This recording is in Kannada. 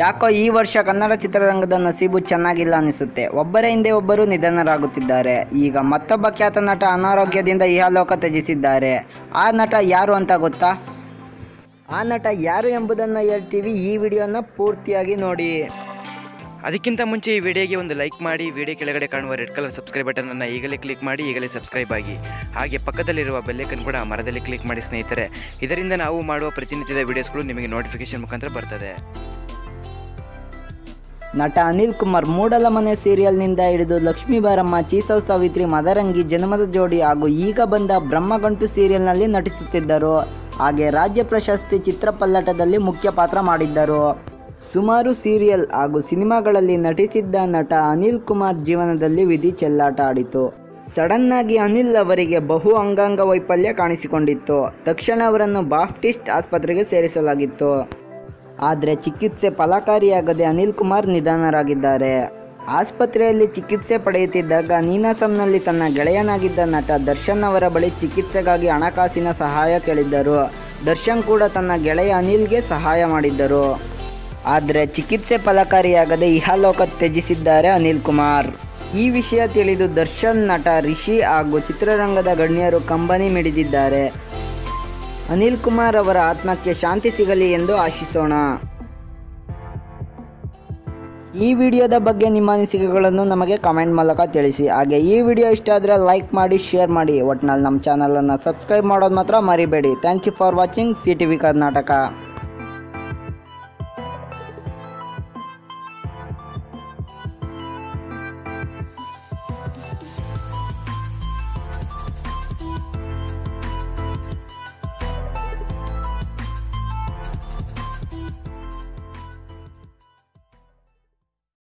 ಯಾಕೋ ಈ ವರ್ಷ ಕನ್ನಡ ಚಿತ್ರರಂಗದ ನಸೀಬು ಚೆನ್ನಾಗಿಲ್ಲ ಅನಿಸುತ್ತೆ. ಒಬ್ಬರ ಹಿಂದೆ ಒಬ್ಬರು ನಿಧನರಾಗುತ್ತಿದ್ದಾರೆ. ಈಗ ಮತ್ತೊಬ್ಬ ಖ್ಯಾತ ನಟ ಅನಾರೋಗ್ಯದಿಂದ ಇಹಲೋಕ ತ್ಯಜಿಸಿದ್ದಾರೆ. ಆ ನಟ ಯಾರು ಅಂತ ಗೊತ್ತಾ? ಆ ನಟ ಯಾರು ಎಂಬುದನ್ನು ಹೇಳ್ತೀವಿ ಈ ವಿಡಿಯೋನ ಪೂರ್ತಿಯಾಗಿ ನೋಡಿ. ಅದಕ್ಕಿಂತ ಮುಂಚೆ ಈ ವಿಡಿಯೋಗೆ ಒಂದು ಲೈಕ್ ಮಾಡಿ, ವಿಡಿಯೋ ಕೆಳಗಡೆ ಕಾಣುವ ರೆಡ್ ಕಲರ್ ಸಬ್ಸ್ಕ್ರೈಬ್ ಬಟನನ್ನು ಈಗಲೇ ಕ್ಲಿಕ್ ಮಾಡಿ, ಈಗಲೇ ಸಬ್ಸ್ಕ್ರೈಬ್ ಆಗಿ. ಹಾಗೆ ಪಕ್ಕದಲ್ಲಿರುವ ಬೆಲ್ಲೈಕನ್ ಕೂಡ ಮರದಲ್ಲಿ ಕ್ಲಿಕ್ ಮಾಡಿ ಸ್ನೇಹಿತರೆ. ಇದರಿಂದ ನಾವು ಮಾಡುವ ಪ್ರತಿನಿತ್ಯದ ವಿಡಿಯೋಸ್ಗಳು ನಿಮಗೆ ನೋಟಿಫಿಕೇಶನ್ ಮುಖಾಂತರ ಬರ್ತದೆ. ನಟ ಅನಿಲ್ ಕುಮಾರ್ ಮೂಡಲ ಮನೆ ಸೀರಿಯಲ್ನಿಂದ ಹಿಡಿದು ಲಕ್ಷ್ಮೀ ಬಾರಮ್ಮ ಚೀಸವ್ ಸಾವಿತ್ರಿ, ಮದರಂಗಿ, ಜನ್ಮದ ಜೋಡಿ ಹಾಗೂ ಈಗ ಬಂದ ಬ್ರಹ್ಮಗಂಟು ಸೀರಿಯಲ್ನಲ್ಲಿ ನಟಿಸುತ್ತಿದ್ದರು. ಹಾಗೆ ರಾಜ್ಯ ಪ್ರಶಸ್ತಿ ಚಿತ್ರಪಲ್ಲಟದಲ್ಲಿ ಮುಖ್ಯ ಪಾತ್ರ ಮಾಡಿದ್ದರು. ಸುಮಾರು ಸೀರಿಯಲ್ ಹಾಗೂ ಸಿನಿಮಾಗಳಲ್ಲಿ ನಟಿಸಿದ್ದ ನಟ ಅನಿಲ್ ಕುಮಾರ್ ಜೀವನದಲ್ಲಿ ವಿಧಿ ಚೆಲ್ಲಾಟ ಆಡಿತು. ಸಡನ್ನಾಗಿ ಅನಿಲ್ ಅವರಿಗೆ ಬಹು ಅಂಗಾಂಗ ವೈಫಲ್ಯ ಕಾಣಿಸಿಕೊಂಡಿತ್ತು. ತಕ್ಷಣ ಅವರನ್ನು ಬಾಪ್ಟಿಸ್ಟ್ ಆಸ್ಪತ್ರೆಗೆ ಸೇರಿಸಲಾಗಿತ್ತು. ಆದರೆ ಚಿಕಿತ್ಸೆ ಫಲಕಾರಿಯಾಗದೆ ಅನಿಲ್ ಕುಮಾರ್ ನಿಧನರಾಗಿದ್ದಾರೆ. ಆಸ್ಪತ್ರೆಯಲ್ಲಿ ಚಿಕಿತ್ಸೆ ಪಡೆಯುತ್ತಿದ್ದಾಗ ನೀನಾಸಂನಲ್ಲಿ ತನ್ನ ಗೆಳೆಯನಾಗಿದ್ದ ನಟ ದರ್ಶನ್ ಅವರ ಬಳಿ ಚಿಕಿತ್ಸೆಗಾಗಿ ಹಣಕಾಸಿನ ಸಹಾಯ ಕೇಳಿದ್ದರು. ದರ್ಶನ್ ಕೂಡ ತನ್ನ ಗೆಳೆಯ ಅನಿಲ್ಗೆ ಸಹಾಯ ಮಾಡಿದ್ದರು. ಆದರೆ ಚಿಕಿತ್ಸೆ ಫಲಕಾರಿಯಾಗದೆ ಇಹಲೋಕ ತ್ಯಜಿಸಿದ್ದಾರೆ ಅನಿಲ್ ಕುಮಾರ್. ಈ ವಿಷಯ ತಿಳಿದು ದರ್ಶನ್ ನಟ ರಿಷಿ ಹಾಗೂ ಚಿತ್ರರಂಗದ ಗಣ್ಯರು ಕಂಬನಿ ಮಿಡಿದಿದ್ದಾರೆ. ಅನಿಲ್ ಕುಮಾರ್ ಅವರ ಆತ್ಮಕ್ಕೆ ಶಾಂತಿ ಸಿಗಲಿ ಎಂದು ಆಶಿಸೋಣ. ಈ ವಿಡಿಯೋದ ಬಗ್ಗೆ ನಿಮ್ಮ ಅನಿಸಿಕೆಗಳನ್ನು ನಮಗೆ ಕಮೆಂಟ್ ಮೂಲಕ ತಿಳಿಸಿ. ಹಾಗೆ ಈ ವಿಡಿಯೋ ಇಷ್ಟ ಆದರೆ ಲೈಕ್ ಮಾಡಿ, ಶೇರ್ ಮಾಡಿ. ಒಟ್ನಲ್ಲಿ ನಮ್ಮ ಚಾನಲನ್ನು ಸಬ್ಸ್ಕ್ರೈಬ್ ಮಾಡೋದು ಮಾತ್ರ ಮರಿಬೇಡಿ. Thank you for watching C T V Karnataka